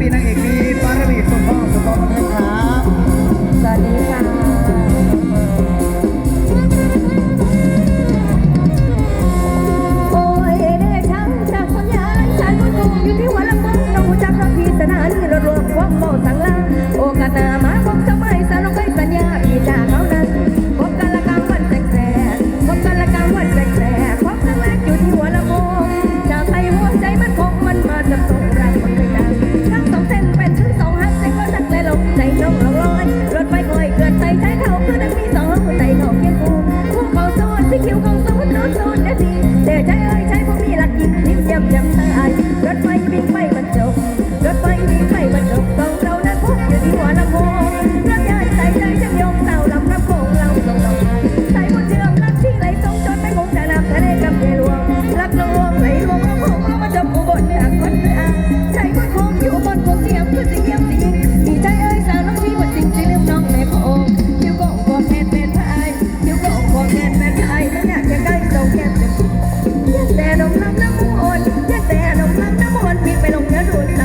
ปีนา Good night.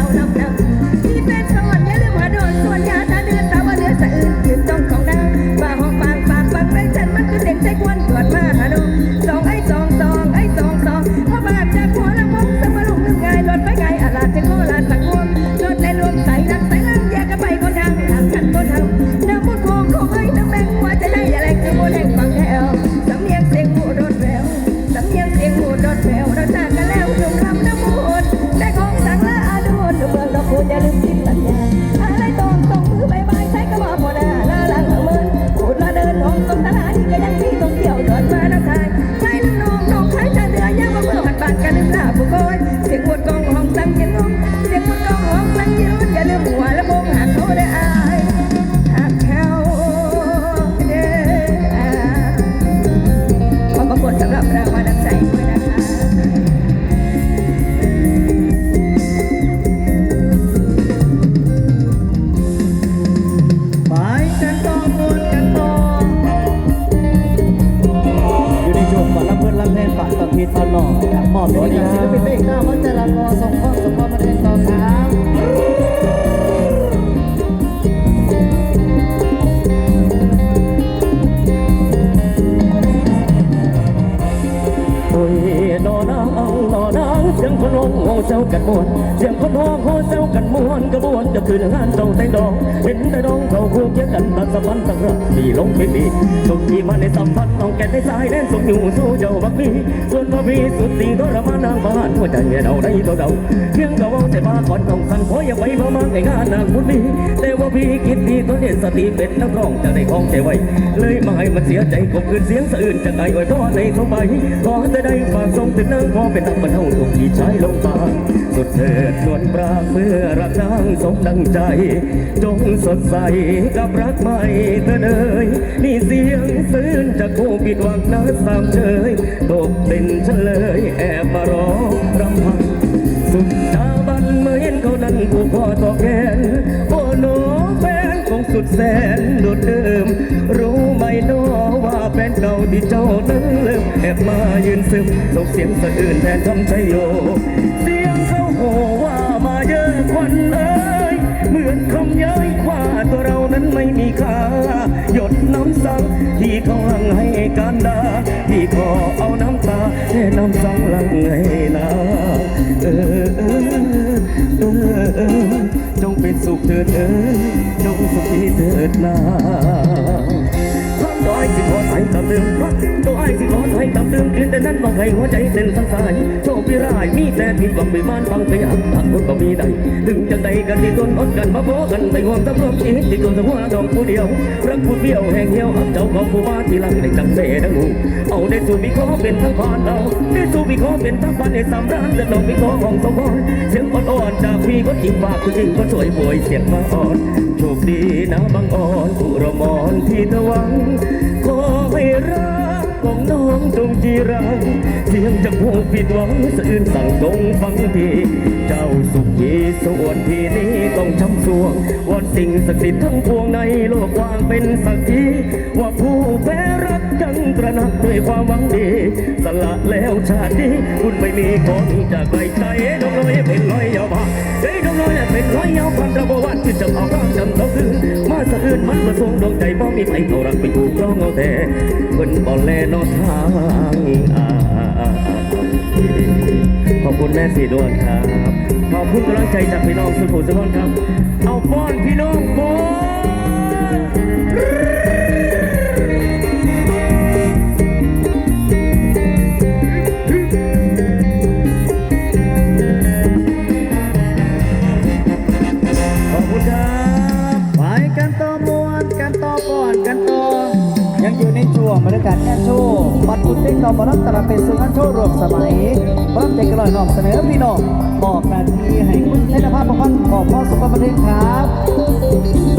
คืนงานเจ้าแต่งดองเห็นแต่ดองเขาคู่เคียงกันตัดสะพันตั้งรักดีลงไม่มีสุขที่มาในสัมพันธ์น้องแก่ในสายแดนส่งอยู่สู้เจ้าบักมีส่วนบ่มีสุดตีทรมานนางบ้านหัวใจเราได้ตัวเดาเพียงก็ว่าแต่มาก่อนต้องสั่งขออย่าไปมามาในงานนางบุญมีแต่ว่าพี่คิดดีตัวเด่นสติเป็นนักร้องจะได้ของใจไว้เลยมาให้มันเสียใจกบคืนเสียงสะอื่นจากไอ้อ้อยทอในสมัยขอจะได้ฝากส่งถึงนางพอเป็นนักบรรเทาทุกข์ที่ใช้ลงตาสุดเถิดนวลปรางเมื่อรักนางสมดังใจ จงสดใสกับรักใหม่เธอเนยนี่เสียงซื่นจากผู้ผิดหวังนะสามเชยตกเป็นเฉลยแอบมาร้องรำพันสุดตาบันเมื่อเห็นเขานั้นผูกคอต่อแขนโอ้โนแฟนคงสุดแสนโดดเดิม รู้ไหมโนว่าแฟนเก่าที่เจ้านั้นลืมแอบมายืนซึมส่งเสียงสะอื่นแทนคำชโย ไม่มีค่า หยดน้ำสังที่เขาหลังให้การดาที่ขอเอาน้ำตาแค่น้ำสังหลังให้นาเออเออเออเออจงเป็นสุขเถิดเออจงสุขีเถิดนาความดอยสิขอไทยกับเแต่นั้นบอกให้หัวใจเต้นสั่งสายโชคพิรายมีแต่ผิดหวังไปบ้านฟังไปหักหักคนก็มีใดถึงจังใดกันที่ตนอดกันมาโบกันไปห่วงตะพวกชีวิตที่ตนสะหัวดอกผู้เดียวรักผู้เดียวแห่งเหี่ยวอับเจ้าของผู้ว่าที่หลังได้จังเสดังหูเอาได้สู่มีขอเป็นทั้งพานเราได้สู่มีขอเป็นทั้งพันในสามร้านจะลองมีขอของสองคนเสียงอ่อนๆจากพี่ก็จริงฝากคุณจริงก็สวยบวยเสียงมาอ่อนโชคดีนะบางอ่อนผู้รมอนที่ตะหวังขอให้รัก น้องจีรังเสียงจากผู้ผิดหวังสะอื่นสั่งตรงฟังทีเจ้าสุขีส่วนทีนี้ต้องช้ำสวงวอนสิ่งศักดิ์สิทธิ์ทั้งพวงในโลกวางเป็นสักทีว่าผู้แพ้รัก ยังตระหนักด้วยความหวังดี สละแล้วชาตินี้คุณไม่มีคนจากไกลใจน้องน้อยเป็นร้อยยาวมาเอ้ยน้องน้อยเป็นร้อยยาวพันระบวันที่จะเอาข้างจำเขาคืนมาสะอื่นมันมาทรงดวงใจบ่มีใครเขารักไปถูกร้องเอาแต่คนบ่แลนอทางอาขอบคุณแม่สีดวงครับ ขอบคุณกำลังใจจากพี่น้องสุขุมสุขนครับ เอาป้อนพี่น้องป้อน ครับ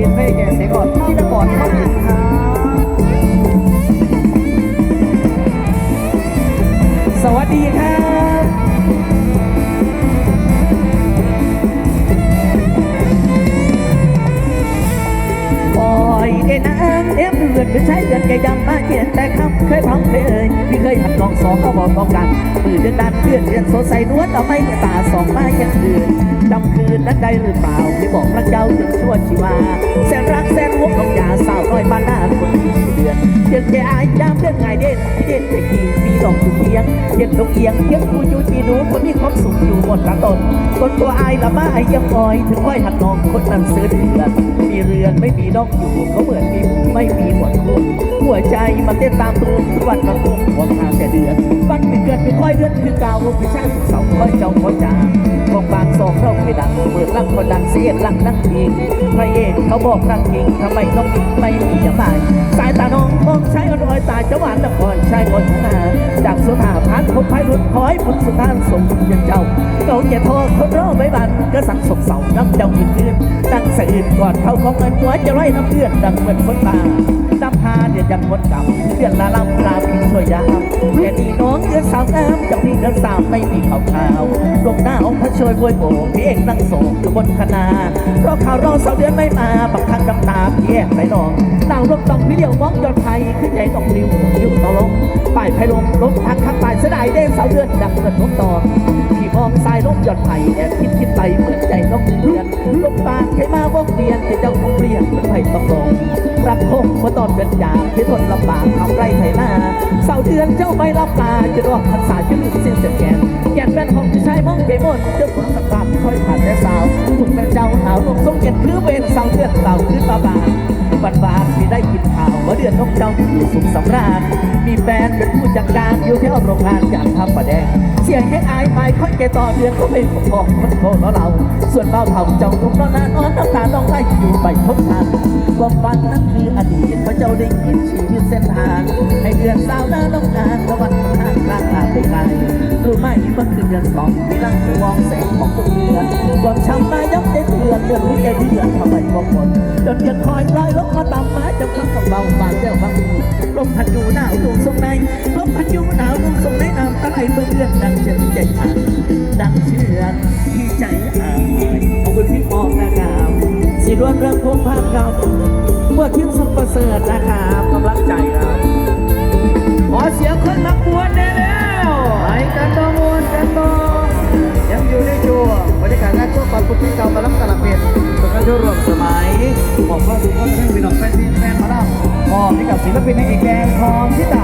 บินให้แกเสียก่อนที่ตะก่อนเขาอีกครับสวัสดีครับ เอ็มเลือดเป็นใช้เดือนแกยังมาเขียนแต่คำเคยพร้อมเคยเอ่ยที่เคยหัดลองสองก็บอกต้องกันปืนเดือนดานเพื่อนเรียนโซใส่นวดเอาไม่ตาสองมายังคืนจำคืนนั้นได้หรือเปล่าที่บอกรักเจ้าจนชั่วชีวาแสนรักแสนหวงของยาสาวน้อยบ้านหน้าคนที่เดือนเดือนแกอายยามเดือนไงเด่นที่เด่นแต่กี่ปีดอกอยู่เอียงเย็นตกเอียงเทียงกูจูจีนูคนมีความสุขอยู่หมดทั้งตนคนตัวอายละมายังคอยถึงค่อยหัดนองคนนั้นเสือเดือนมีเรือนไม่มีนอกอยู่ก็เหมือนมีไม่มีหมดหัวใจมันเต้นตามตูมทุกวันมันคงหัวทางแต่เดือนวันเป็นเกิดเป็นค่อยเดือนคือเก่าไม่ใช่สุขเสาค่อยเจ้าค่อยจางของบางสองเราไม่ดังเปิดรักคนดังเสียรักนักจริงพระเอกเขาบอกรักจริงทำไมต้องไม่มีอย่างไรสายตาน้องมองใช้อ่อนอ้อยตาจะหวานนครชายคนหนาจากสุธาพันธ์ผมพายรุ่นคอยพุทธสุธานสมเย็นเจ้าเขาจะโทษคนรอไม่บันก็สั่งศกเสาน้ำเจ้าอีกคือนตั้งสะอื่นก่อนเขาของเงินหัวจะร้อยน้ำเลือดดังเหมือนคนตาน้ำพาเดือดยังหมดกำเดือนละลำลาพิงช่วยยามแค่นี้น้องเดือนสาวงามจ้าพี่เดือนสาวไม่มีข่าวข่าวลงหน้าองพระช่วยบวยโบกพี่เอกนั่งโศกอยู่บนคณารอข่าวรอสาวเดือนไม่มาบางครั้งน้ำตาพี่แอบไหลนองดาวรบต้องพี่เลี้ยวมองยอดไทยขึ้นใจต้องริ้วยิ้วต่อลงป้ายไพลงลบทักทักป้ายเสดายเด้สาวเดือนดังเงินทบต่อ ลมหยอดไผ่แอบคิดคิดไปเหมือนใจนกเรียนลมปากใครมาวกเรียนที่เจ้าคงเรียนเหมือนไผ่ต้องลงรักคงเมื่อตอนเดือนยามที่ทนลำบากทำไรไถนาเสาเดือนเจ้าไม่รับลาจะรอกพรรษาจะลืมสิ้นเสียแกนแกนแม่นของจะใช้มองเกมนเจ้าของสังกัดค่อยผ่านแต่สาวถูกเป็นเจ้าหาวลงทรงเก็ดคือเป็นเสาเดือนเสาขึ้นมาบาน บันบานที่ได้กินข้าวเมื่อเดือนนกเจ้าอยู่สุขสำราญมีแฟนเป็นผู้จัดการอยู่แถวโรงงานอย่างทำประแดง เสียงให้อายไปค่อยแกต่อเดือนก็ไม่พอคนโตแล้วเรา ส่วนเบาเท่าเจ้านุ่มนอนนนนอนน้ำตาต้องไหลอยู่ไปทบทานความฝันนั้นคืออดีตพระเจ้าได้กินชีวิตเส้นทาง ให้เดือนสาวหน้าต้องการตะวันทางลางทางไปไกลรู้ไหมเมื่อคืนเดือนสองที่รังมองแสงของทุกเดือนความช้ำมายับใจเตือนเรื่องรู้ใจเดือนทำไมบอกคนจนยังคอยลอยลงมาตามมาจนคำของเบาบางเจ้าบางลมพัดอยู่หนาวดวงทรงในลมพัดอยู่หนาวดวงทรงในน้ำตาไหลเมื่อเดือนดังเชื่อใจฉันดังเชื่อที่ใจอ่ายขอบคุณพี่มองนะครับสิรวนเรื่องพงภาพเก่าเมื่อทิ้งสุดประเสริฐนะครับกำลังใจครับขอเสียงคนนักบวชได้แล้วไปกันต่อมวนกันตอยังอยู่ในช่วบรรยากาศงานช่วงปัดปุที่เก่ามาลังตลาดเป็ดสงการช่วงรวมสมัยบอกว่าทุกคน อบให้กับศิลปินในเอกแดงทองที่ตา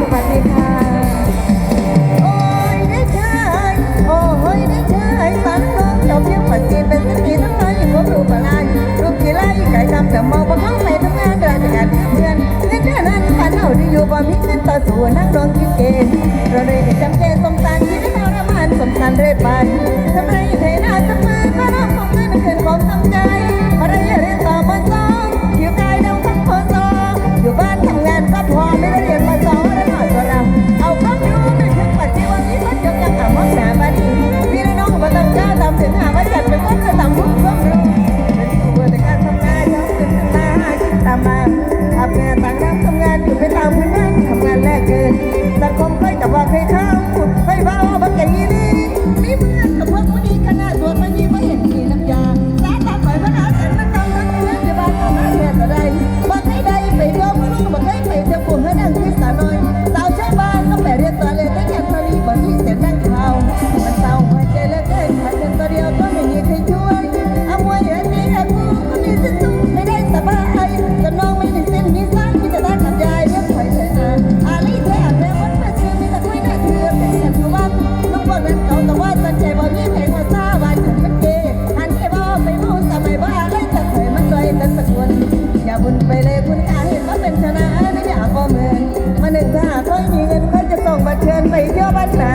อยากเห็นว่าเป็นชนะไม่อยากบ่เหมือนมาหนึ่งถ้าเคยมีเงินก็จะส่งบัตรเชิญไปเที่ยวบ้านนา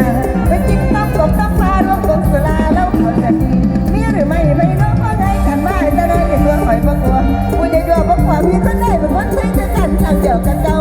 ไปกินต้มกบต้มปลารวมกงสุราแล้วคนจะดีมีหรือไม่ไปน้องว่าไงกันบ้าจะได้เป็นตัวหอยประกวดกูจะยัวประกวดพี่คนได้เป็นคนใช้จะกันทางเดียวกันเก่า